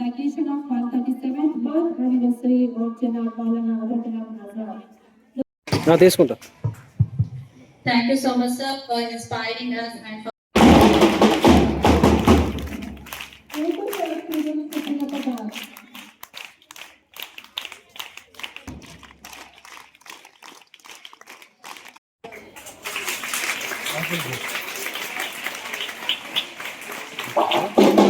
the occasion of 137th birth anniversary of Janar Maulana Abul Kalam Azad. నా తీసుకుంటా Thank you so much, sir, for inspiring us and for Able to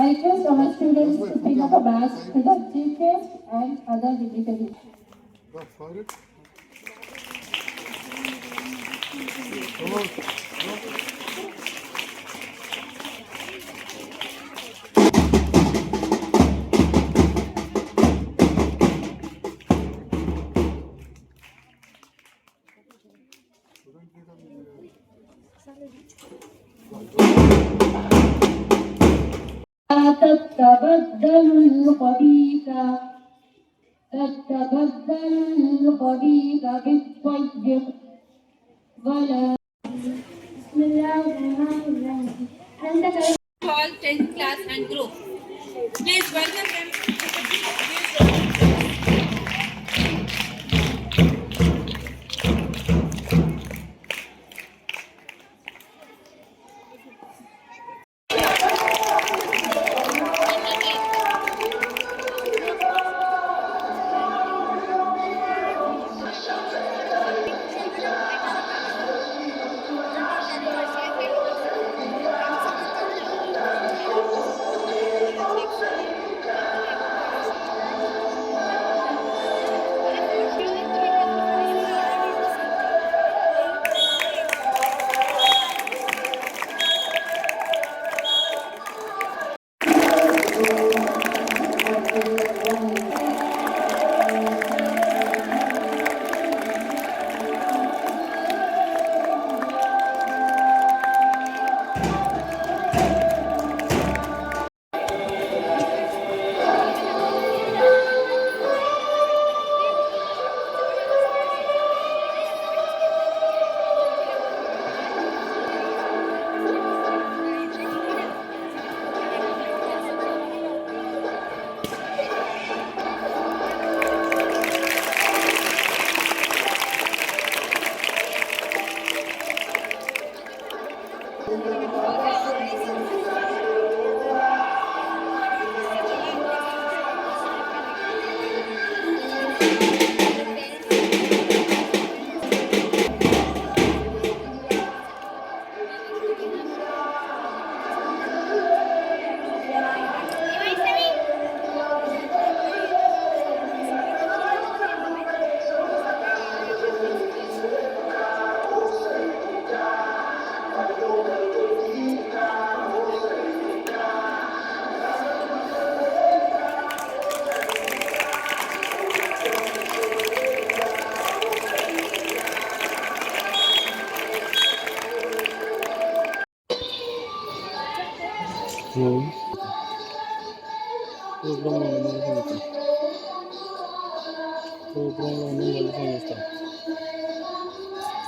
I request my students to pick up a badge to the GK and other dignitaries. Come on. تتبدلوا الخبيث تتبدلوا الخبيث بالطيب ولا بسم الله الرحمن الرحيم أنت all 10th class and group. Please welcome them.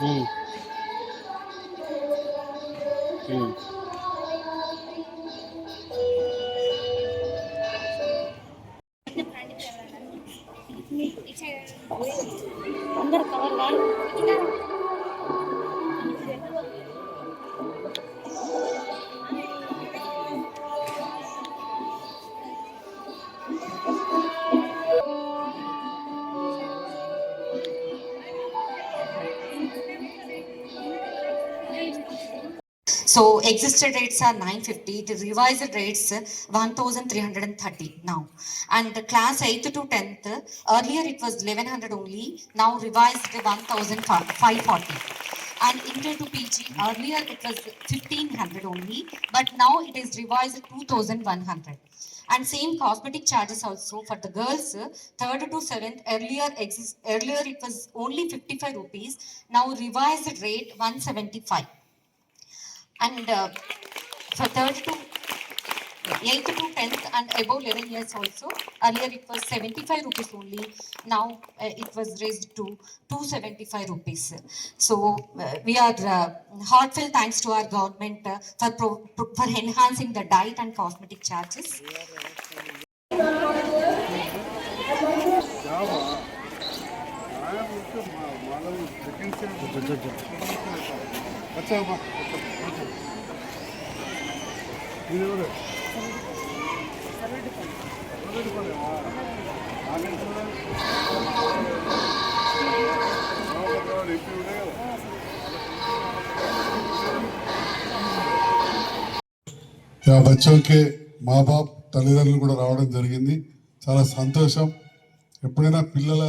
Hmm hmm So existed rates are nine fifty, the revised rates one thousand three hundred and thirty now. And the class eighth to tenth, earlier it was eleven hundred only, now revised 1540 And intro to PG, earlier it was fifteen hundred only, but now it is revised two thousand one hundred. And same cosmetic charges also for the girls, third to seventh, earlier exist, earlier it was only fifty-five rupees, now revised rate one seventy-five. And uh, for third to eighth to tenth and above eleven years also, earlier it was seventy-five rupees only, now uh, it was raised to two seventy-five rupees. So uh, we are uh, heartfelt thanks to our government uh, for pro- pro- for enhancing the diet and cosmetic charges. వచ్చామా బచ్చోకే మా బాప్ తల్లిదండ్రులు కూడా రావడం జరిగింది. చాలా సంతోషం. ఎప్పుడైనా పిల్లల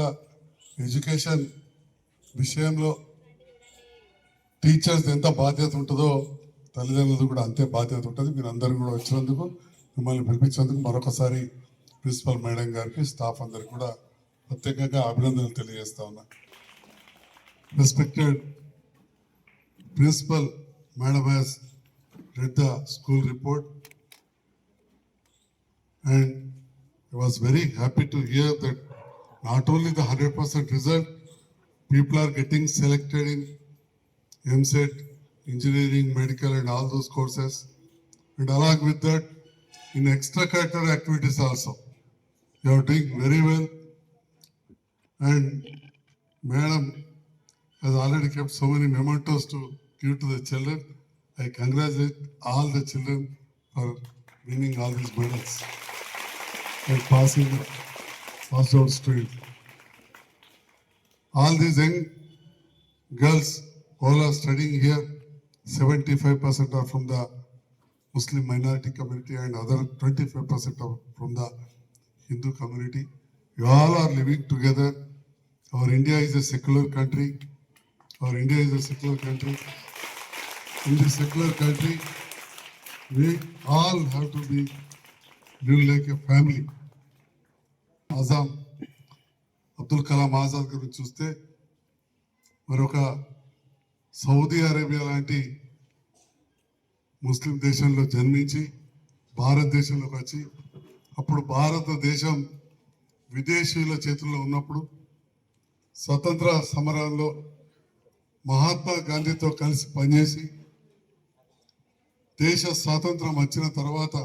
ఎడ్యుకేషన్ విషయంలో టీచర్స్ ఎంత బాధ్యత ఉంటుందో తల్లిదండ్రులు కూడా అంతే బాధ్యత ఉంటుంది. మీరు అందరూ కూడా వచ్చినందుకు మిమ్మల్ని పిలిపించినందుకు మరొకసారి ప్రిన్సిపల్ మేడం గారికి స్టాఫ్ అందరికి కూడా ప్రత్యేకంగా అభినందనలు తెలియజేస్తా ఉన్నా. Respected principal madam has read the school report and I was very happy to hear that not only the 100% result, people are getting selected in MSET, engineering, medical, and all those courses. And along with that, in extracurricular activities also, you are doing very well. And Madam has already kept so many mementos to give to the children. I congratulate all the children for winning all these medals and passing the passed out straight. All these young girls all are studying here, seventy-five percent are from the Muslim minority community and other twenty-five percent are from the Hindu community. You all are living together. Our India is a secular country. Our India is a secular country. In this secular country, we all have to be live like a family. Azam Abdul Kalam Azad గురించి చూస్తే మరొక Saudi Arabia లాంటి ముస్లిం దేశంలో జన్మించి భారతదేశంలోకి వచ్చి అప్పుడు భారతదేశం విదేశీయుల చేతుల్లో ఉన్నప్పుడు స్వతంత్ర సమరాల్లో మహాత్మా గాంధీతో కలిసి పనిచేసి దేశ స్వాతంత్రం వచ్చిన తర్వాత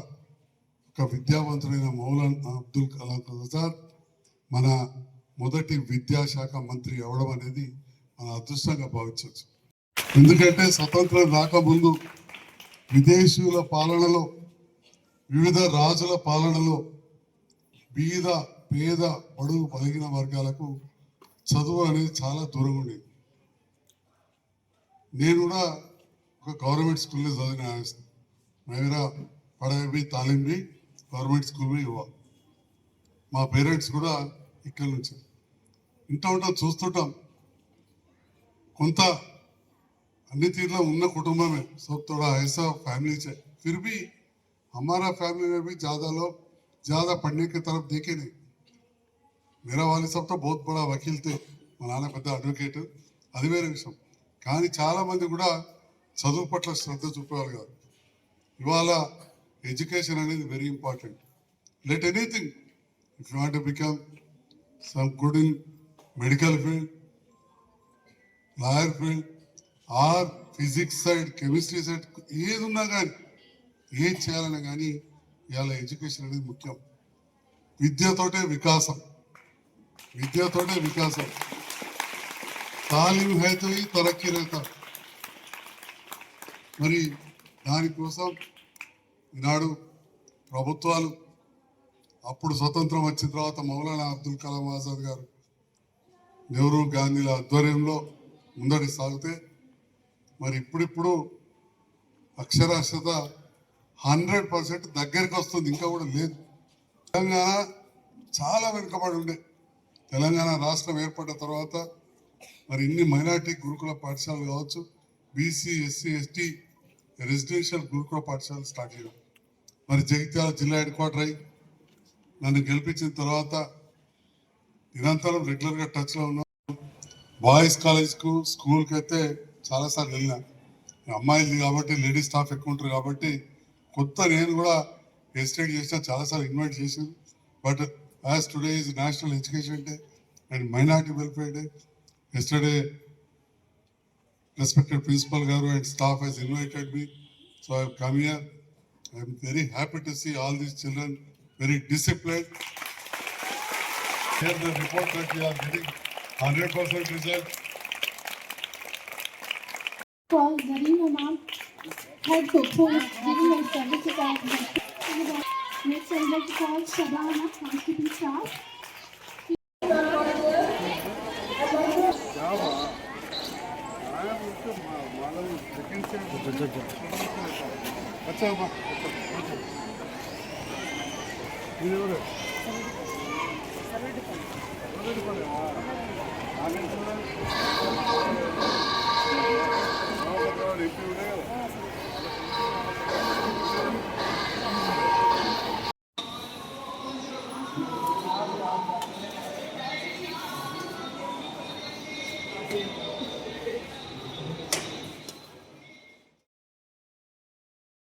ఒక విద్యావంతుడైన మౌలానా అబ్దుల్ కలాం ఆజాద్ మన మొదటి విద్యాశాఖ మంత్రి అవడం అనేది మన అదృష్టంగా భావించవచ్చు. ఎందుకంటే స్వతంత్రం రాకముందు విదేశీయుల పాలనలో వివిధ రాజుల పాలనలో బీద పేద పడుగు పలిగిన వర్గాలకు చదువు అనేది చాలా దూరం ఉండేది. నేను కూడా ఒక గవర్నమెంట్ స్కూల్లో చదివిన నగరా పడవి తాలింబి గవర్నమెంట్ స్కూల్ ఇవ్వ. మా పేరెంట్స్ కూడా ఇక్కడి నుంచి. ఇంట్లో ఉంటాం చూస్తుంటాం. కొంత అన్ని తీరులో ఉన్న కుటుంబమే सब थोड़ा ऐसा फैमिली से फिर भी हमारा फैमिली में भी ज्यादा लोग ज्यादा पढ़ने की तरफ देखे नहीं मेरा वाली सब तो बहुत बड़ा वकील थे మా నాన్న పెద్ద అడ్వకేట్ అది వేరే విషయం కానీ చాలా మంది కూడా చదువు పట్ల శ్రద్ధ చూపేవాళ్ళు కాదు ఇవాళ ఎడ్యుకేషన్ అనేది very important let anything if you want become some good in medical field lawyer field or physics side chemistry side ఏది ఉన్నా కానీ ఏం చేయాలన్నా కానీ ఇవాళ ఎడ్యుకేషన్ అనేది ముఖ్యం. విద్యతోటే వికాసం. విద్యతోటే వికాసం. తాలీం హైతో తరక్కి మరి దానికోసం ఈనాడు ప్రభుత్వాలు అప్పుడు స్వతంత్రం వచ్చిన తర్వాత మౌలానా అబ్దుల్ కలాం ఆజాద్ గారు నెహ్రూ గాంధీల ఆధ్వర్యంలో ముందడి సాగితే మరి ఇప్పుడిప్పుడు అక్షరాస్యత హండ్రెడ్ పర్సెంట్ దగ్గరికి వస్తుంది ఇంకా కూడా లేదు. తెలంగాణ చాలా వెనుకబడి ఉండే. తెలంగాణ రాష్ట్రం ఏర్పడ్డ తర్వాత మరి ఇన్ని మైనార్టీ గురుకుల పాఠశాలలు కావచ్చు బీసీ ఎస్సీ ఎస్టీ రెసిడెన్షియల్ గురుకుల పాఠశాలలు స్టార్ట్ చేయడం. మరి జగిత్యాల జిల్లా హెడ్ క్వార్టర్ అయి నన్ను గెలిపించిన తర్వాత నిరంతరం రెగ్యులర్గా టచ్లో ఉన్నాం. బాయ్స్ కాలేజ్కు స్కూల్కి అయితే చాలాసార్లు వెళ్ళినా అమ్మాయిలు కాబట్టి లేడీస్ స్టాఫ్ ఎక్కువ ఉంటారు కాబట్టి కొత్త నేను కూడా ఎస్టేట్ చేసిన చాలాసార్లు ఇన్వైట్ చేశాను but as today is national education day and minority welfare day yesterday respected principal గారు and staff has invited me so I come here I'm very happy to see all these children very discipline report that hundred percent result are getting 100% result Call Zarina giving her services at the Next, I'd like to call Shabana, housekeeping staff. รีฟิลเลอร์